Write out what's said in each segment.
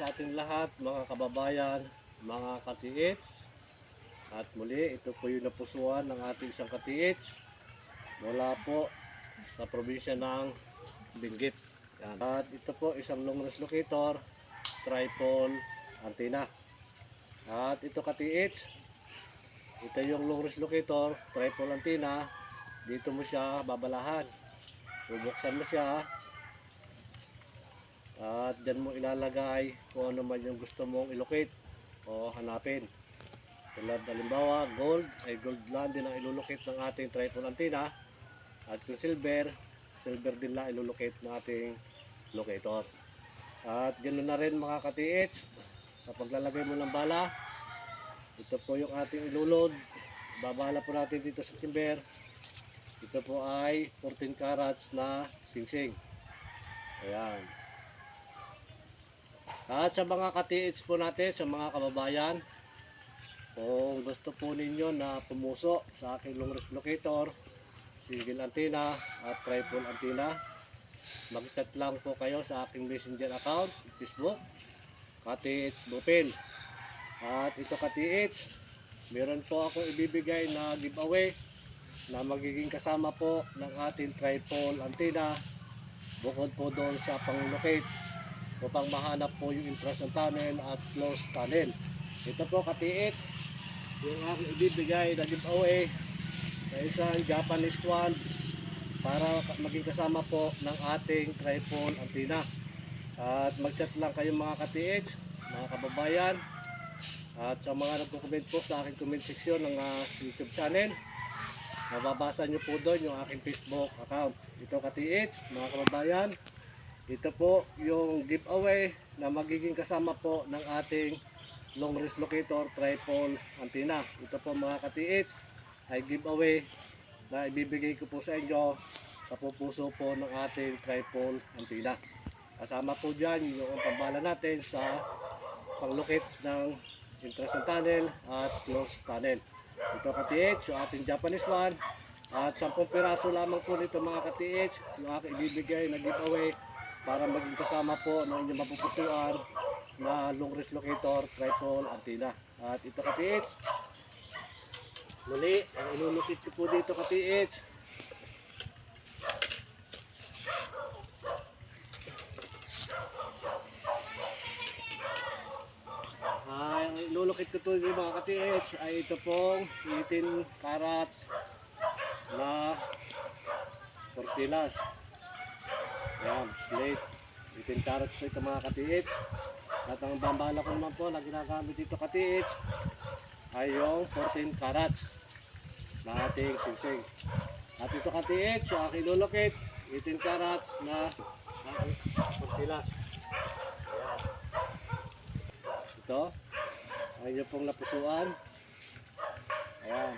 sa ating lahat, mga kababayan, mga katiits. At muli, ito po yung napusuan ng ating isang katiits mula po sa probinsya ng Benguet. Yan. At ito po isang long range locator, tripod antenna. At ito katiits, ito yung long range locator, tripod antenna. Dito mo siya babalahan. Bubuksan mo siya, at dyan mo ilalagay kung ano man yung gusto mong ilocate o hanapin. Tulad halimbawa, gold ay gold lang din ang ilulocate ng ating tripod antenna. At kung silver, silver din lang ilulocate ng ating locator. At ganoon na rin mga katiits, sa paglalagay mo ng bala, ito po yung ating ilulod. Babala po natin dito sa timber. Ito po ay 14 carats na singsing. Ayan. At sa mga katiits po natin, sa mga kababayan, kung gusto po ninyo na pumuso sa aking long locator, single antenna at triple antenna, mag-chat lang po kayo sa aking messenger account, Facebook, Katiits Bupin. At ito Katiits, meron po akong ibibigay na giveaway na magiging kasama po ng ating triple antenna bukod po doon sa pang-locate upang mahanap po yung entrance ng tunnel at close tunnel. Ito po katiit, yung aking ibibigay na giveaway na isang Japanese one para maging kasama po ng ating tripod antenna. At mag-chat lang kayo mga katiit, mga kababayan, at sa mga nagko-comment po sa aking comment section ng ah, YouTube channel, mababasa nyo po doon yung aking Facebook account. Ito katiit, mga kababayan, ito po yung giveaway na magiging kasama po ng ating long range locator tripod antenna. Ito po mga katiits ay giveaway na ibibigay ko po sa inyo sa pupuso po ng ating tripod antenna. Kasama po dyan yung pambala natin sa panglocate ng entrance ng tunnel at close tunnel. Ito katiits, yung ating Japanese one. At 10 piraso lamang po nito mga katiits, yung aking ibibigay na giveaway para maging kasama po ng inyong mapupusuan na long range locator tripod antenna. At ito katiits, muli, ang ilulukit ko po dito ay ang ilulukit ko po dito mga katiits ay ito pong 18 carats na tortillas. Yan, slate. 18 carats po ito mga katiits. At ang bambala ko naman po na ginagamit dito katiits ay yung 14 carats na ating singsing. At ito katiits, yung aking lulukit, 18 carats na. Ayan. Ito, ang inyo pong napusuan. Ayan.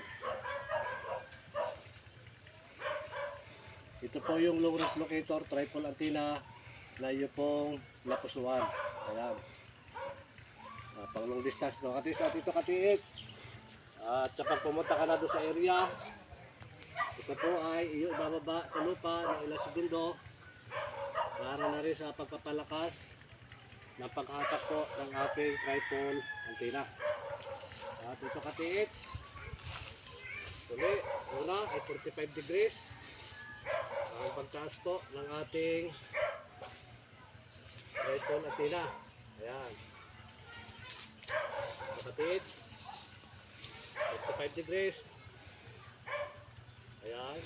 Ito po yung low range locator, triple antenna na iyo pong napusuan. Ayan. Uh, pang long distance no. Katis at ito katiits. At kapag pumunta ka na doon sa area, ito po ay iyo bababa sa lupa ng ilang segundo para na rin sa pagpapalakas ng paghatak po ng ating tripod antenna. At ito katiits. Uli, una ay 45 degrees ang pagtaas po ng ating tripod antenna. Ayan. Kapatid. 55 degrees. Ayan.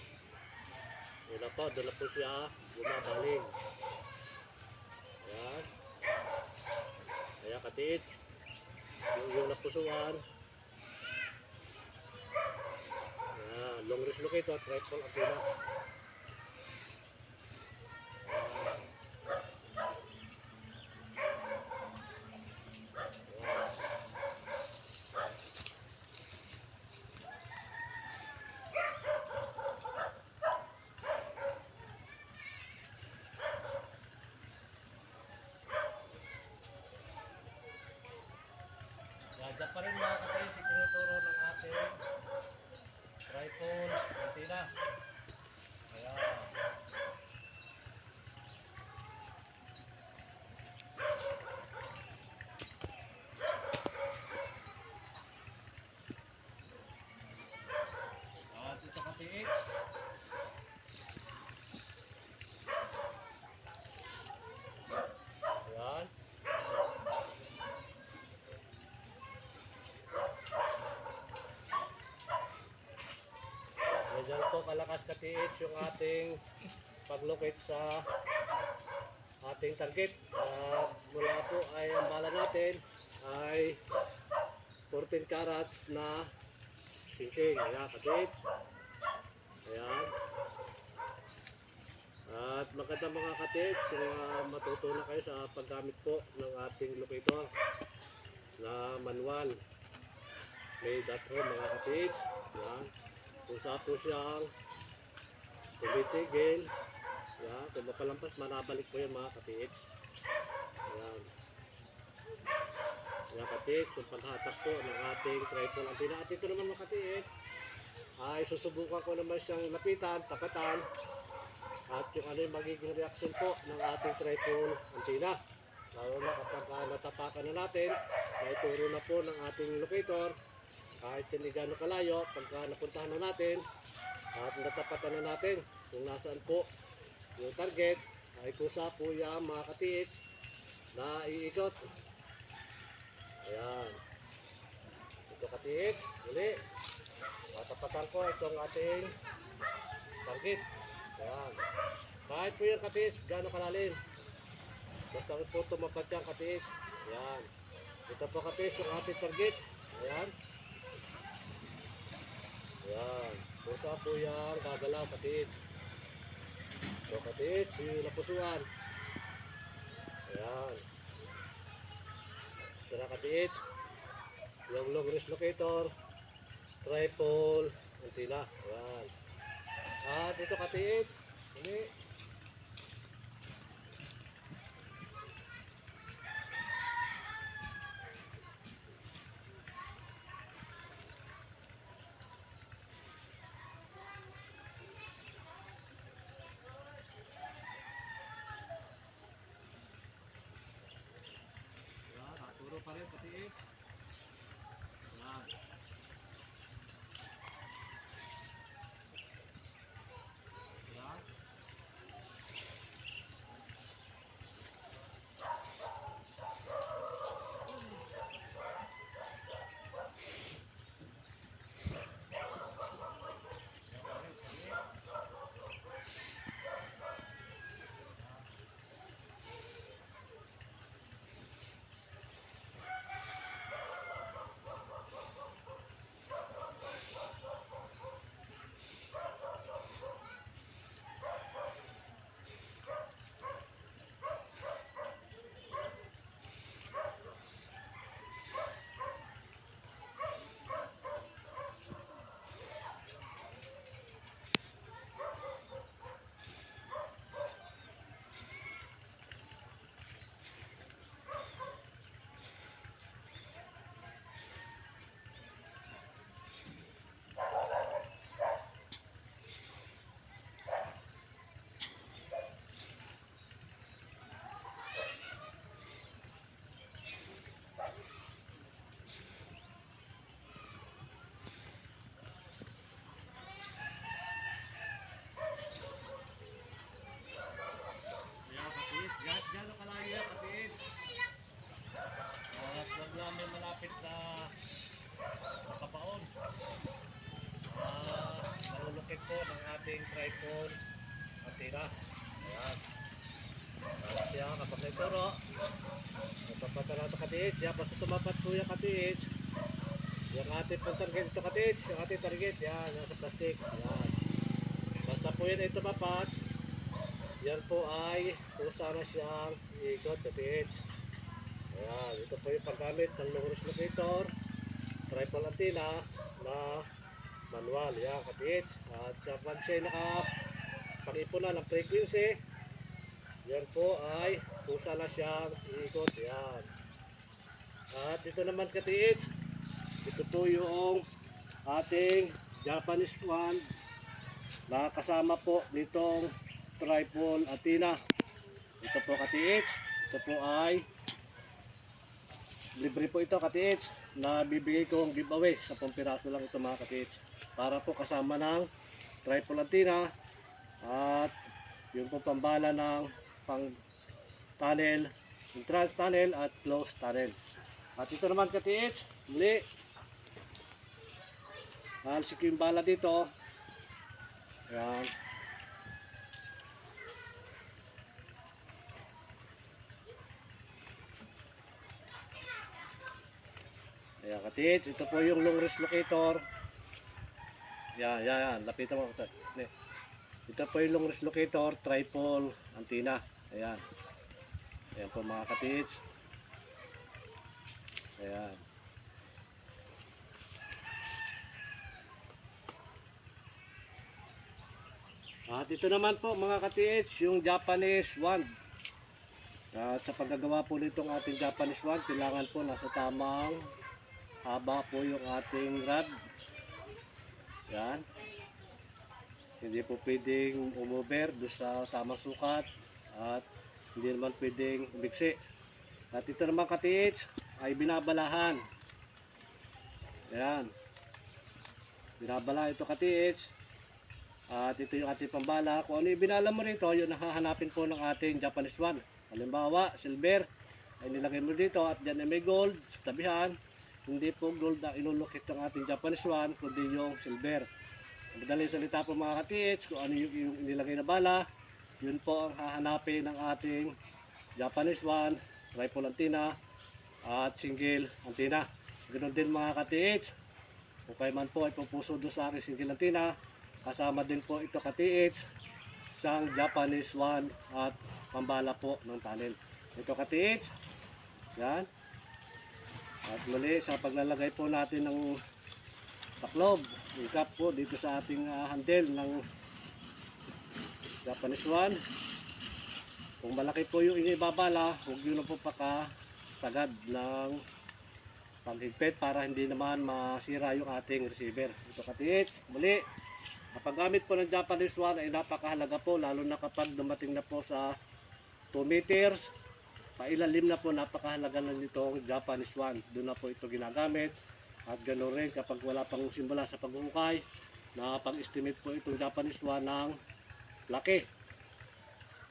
Yun na po, doon na po siya bumabaling. Ayan. Ayan katid. Yung yung napusuan. Ayan. Long range locator, tripod antenna. Ganda kalakas katiit yung ating paglocate sa ating target at mula po ay ang bala natin ay 14 carats na sinking kaya katiit Ayan. At maganda mga katiit kung uh, matuto na kayo sa paggamit po ng ating locator na manual made at home mga. Yan. Kung saan po siyang tumitigil. Yan. Kung mapalampas, manabalik po yan mga katiit. Yan. Mga katiit, yung paghatak po ng ating tripod antenna. At ito naman mga katiit, ay susubukan ko naman siyang lapitan, tapatan, at yung ano yung magiging reaction po ng ating tripod antenna. Lalo na kapag uh, natapakan na natin, naituro na po ng ating locator, kahit hindi gano'ng kalayo, pagka napuntahan na natin, at natapatan na natin kung nasaan po yung target, ay kusa po yung mga katiits na iikot. Ayan. Ito katiits, uli. Matapatan ko itong ating target. Ayan. Kahit po yung katiits, gano'ng kalalim. Basta po tumapat yung katiits. Ayan. Ito po katiits yung ating target. Ayan. Ayan. Pusa po yan, gagalaw, katiit. So, katiit, yung napusuan. Ayan. Ito na katiit. Yung long range locator. Tripod. Antina. Ayan. At ito katiit. Ini. Yan, naturo pa rin katiit. Yan. Basta tumapat po yung katiit. Yung ating pong target ito katiit, yung ating target, yan, nasa plastic. Yan. Basta po yun ay tumapat, yan po ay kung sana siyang sa PH. Ayan, ito po yung paggamit ng long locator, triple antenna na manual. Yan, ka-PH. At sa pag siya naka pag-ipon na ng frequency, yan po ay kung sana siyang iikot. Yan. At ito naman ka-PH, ito po yung ating Japanese one na kasama po nitong tripod antenna. Ito po katiits. Ito po ay libre po ito katiits na bibigay kong giveaway sa piraso lang ito mga katiits para po kasama ng tripod antenna at yung po pambala ng pang tunnel entrance tunnel at close tunnel at ito naman katiits muli Mahal si yung bala dito Yan. Ayan, katits. Ito po yung long wrist locator. Yan, yan, yan. Lapitan mo. Ito, po yung long wrist locator, tripod, antenna. Ayan. Ayan po mga katits. Ayan. At ito naman po mga ka-TH, yung Japanese wand. At sa paggagawa po nitong ating Japanese wand, kailangan po nasa tamang haba po yung ating rod. Yan. Hindi po pwedeng umover doon sa tamang sukat at hindi naman pwedeng umiksi. At ito naman ka-TH ay binabalahan. Yan. Binabala ito ka-TH. At ito yung ating pambala. Kung ano yung binala mo rito, yun nahahanapin po ng ating Japanese one. Halimbawa, silver, ay nilagay mo dito at dyan ay may gold sa tabihan. Hindi po gold na inulukit ng ating Japanese one, kundi yung silver. Ang madaling salita po mga katits, kung ano yung, yung nilagay na bala, yun po ang hahanapin ng ating Japanese one, rifle antenna, at single antenna. Ganun din mga katits. Kung kayo man po ay pupuso doon sa aking single antenna, Kasama din po ito ka-TH, isang Japanese one at pambala po ng tunnel. Ito ka-TH, yan. At muli sa paglalagay po natin ng taklob, cap po dito sa ating ah, handle ng Japanese one. Kung malaki po yung inyong ibabala, huwag nyo na po pakasagad ng panghigpit para hindi naman masira yung ating receiver. Ito ka-TH, muli, ang paggamit po ng Japanese one ay napakahalaga po lalo na kapag dumating na po sa 2 meters. Pailalim na po napakahalaga na nitong Japanese one. Doon na po ito ginagamit. At ganoon rin kapag wala pang simula sa paghuhukay na pag-estimate po itong Japanese one ng laki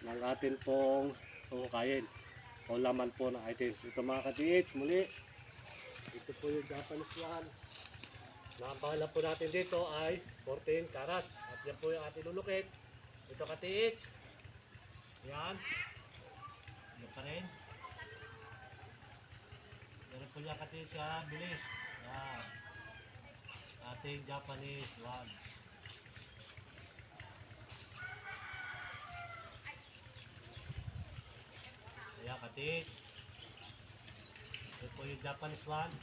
ng atin pong huhukayin o laman po ng items ito mga ka-TH muli ito po yung Japanese one na ang bahala po natin dito ay 14 karat. At yan po yung ating lulukit. Ito ka-TH. Yan. Yan pa rin. Yan po yung ka-TH ha. Bilis. Yan. Ating Japanese one. Ayan ka-TH. Ito po yung Japanese one.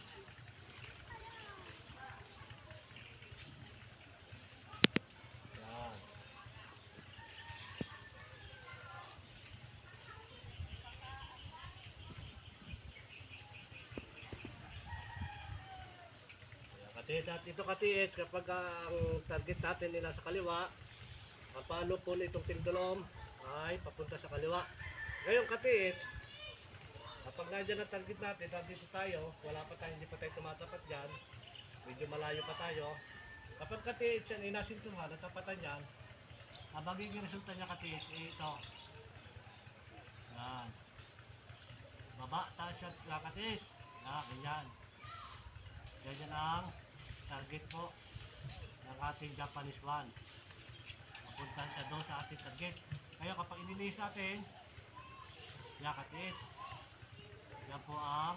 At ito katiis kapag ang target natin ay nasa kaliwa palo po nitong tindulom ay papunta sa kaliwa ngayon katiis kapag nandiyan ang target natin nandito tayo. Wala pa tayo hindi pa tayo tumatapat dyan. Medyo malayo pa tayo. Kapag katiis yan inasintuhan at tapatan yan. Ang magiging resulta niya katiis eh, ito. Yan. Baba taas siya katiis yan ganyan. Ganyan ang target po ng ating Japanese one. Papunta siya doon sa ating target. Kaya kapag inilis natin yan katiis yan po ang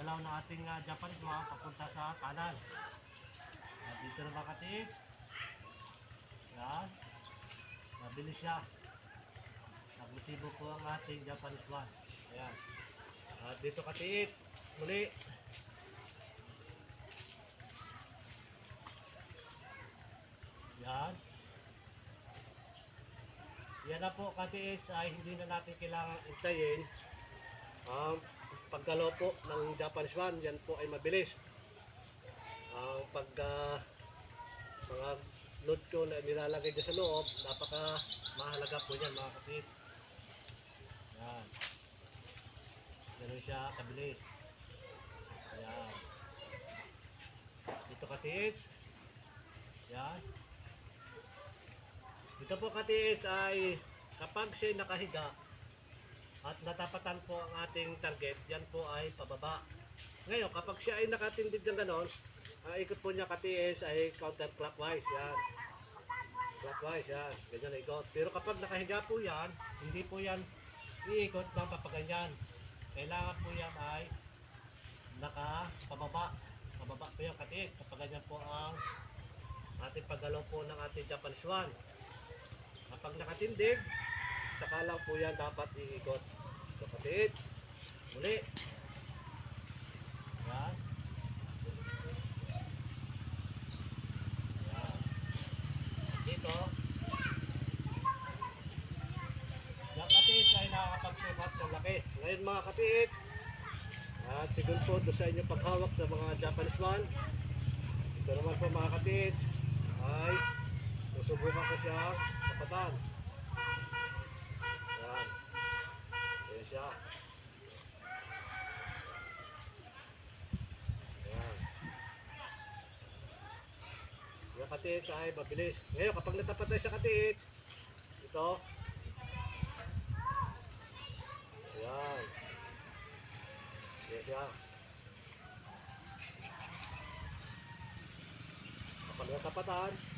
galaw ng ating uh, Japanese one papunta sa kanan. At dito naman katiis yan. Mabilis siya. Naglisibo po ang ating Japanese one. Ayan. At dito katiis muli. Yan yan na po katiis ay hindi na natin kailangan intayin ang paggalaw po ng Japanese one yan po ay mabilis. Ang pag ah, mga load ko na nilalagay dyan sa loob napaka mahalaga po yan mga kapit yan. Ganun siya kabilis. Yan. Ito katiis yan ito po katiis ay kapag siya nakahiga at natapatan po ang ating target, yan po ay pababa. Ngayon, kapag siya ay nakatindig ng ganon, Ang ikot po niya katiis ay counterclockwise. Yan. Clockwise yan. Ganyan ikot. Pero kapag nakahiga po yan, hindi po yan iikot ng papaganyan. Kailangan po yan ay naka pababa. Po yung katiis. Kapag ganyan po ang ating paggalaw po ng ating Japanese one. Kapag nakatindig, saka lang po yan dapat iikot. Katiis. Muli. Yan. Yan. Dito. Yung katiis ay nakakapagsukat ng laki. Ngayon mga katiis, at sigun po doon sa inyong paghawak sa mga Japanese one. Ito naman po mga katiis ay susubukan ko siya sa patan. Yan. Yan siya. Yan. Yung katiit ay mabilis. Ngayon, kapag natapat tayo sa katiit, ito. Yan. Yan siya. Kapag natapatan,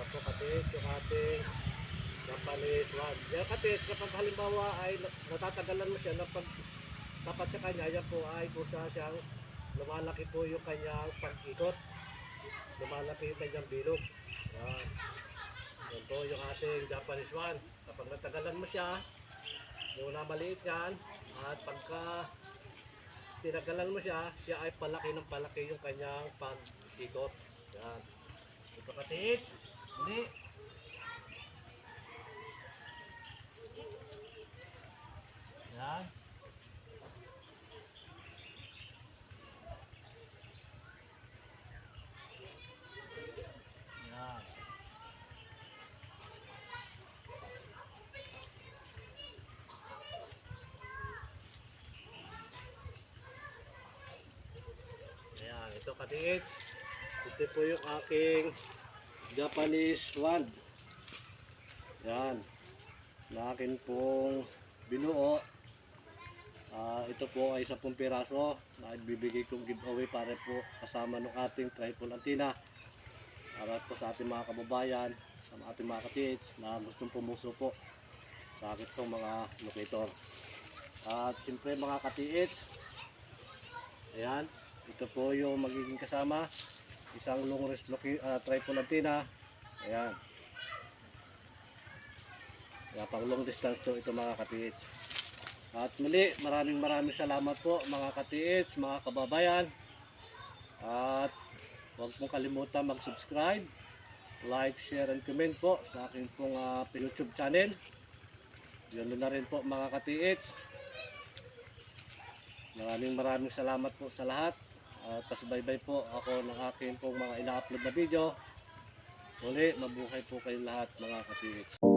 yan po katiit, yung ating Japanese one. Katiit, kapag halimbawa ay natatagalan mo siya, napag tapat sa kanya, yan po ay kusa siyang lumalaki po yung kanyang pag-ikot. Lumalaki yung kanyang bilog. Yan. Yan po yung ating Japanese one. Kapag natagalan mo siya, yung na maliit yan, at pagka tinagalan mo siya, siya ay palaki ng palaki yung kanyang pag-ikot. Yan. Ito katiit. Hindi. Yan. Yan. Ayan, ito katiit. Ito po yung aking Japanese wand. Yan. Na akin pong binuo. Ah, ito po ay 10 piraso na ibibigay kong giveaway para po kasama ng ating triple antenna. Para po sa ating mga kababayan, sa ating mga katiits na gustong pumuso po sa akin pong mga locator. At siyempre mga katiits, ayan, ito po yung magiging kasama. Isang long loki, uh, tripod antenna. Ayan. Kaya pang long distance to ito mga katiits. At muli, maraming maraming salamat po mga katiits, mga kababayan. At huwag pong kalimutan mag-subscribe, like, share, and comment po sa aking pong ah, YouTube channel. Yun na rin po mga katiits. Maraming maraming salamat po sa lahat. At pasbaybay po ako ng aking pong mga ina-upload na video. Muli, mabuhay po kayong lahat mga katiits.